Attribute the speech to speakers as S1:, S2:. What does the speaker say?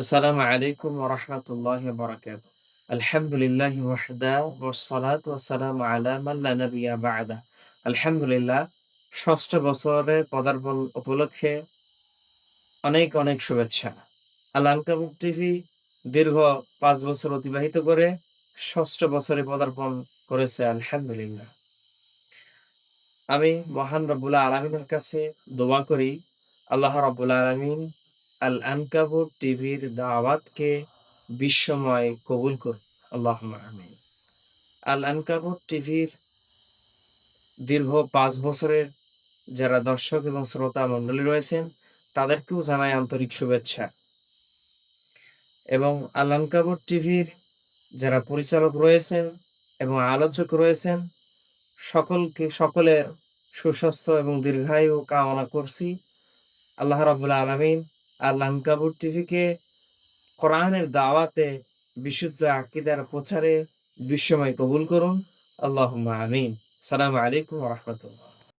S1: আসসালামু ষষ্ঠ বছরে পদার্পণ উপলক্ষে অনেক অনেক শুভেচ্ছা। আল আনকাবুক টিভি দীর্ঘ পাঁচ বছর অতিবাহিত করে ষষ্ঠ বছরে পদার্পণ করেছে, আলহামদুলিল্লাহ। আমি মহান রব্বুল্লাহ আলমিনের কাছে দোয়া করি, আল্লাহ রব্বুল আলমিন আল আনকাবুর টিভির দাওয়াতকে বিশ্বময় কবুল করুন আল্লাহ আমিন। আল আনকাবুর টিভির দীর্ঘ পাঁচ বছরের যারা দর্শক এবং শ্রোতা মণ্ডলী রয়েছেন, তাদেরকেও জানাই আন্তরিক শুভেচ্ছা। এবং আল আনকাবুর টিভির যারা পরিচালক রয়েছেন এবং আলোচক রয়েছেন, সকলকে, সকলের সুস্বাস্থ্য এবং দীর্ঘায়ু কামনা করছি। আল্লাহ রাবুল আলমিন আল্লাহ কাবুর টিভিকে কোরআনের দাওয়াতে বিশুদ্ধ আকিদার প্রচারে বিশ্বময় কবুল করুন। আল্লাহ আমিন। সালাম আলাইকুম রহমতুল্লাহ।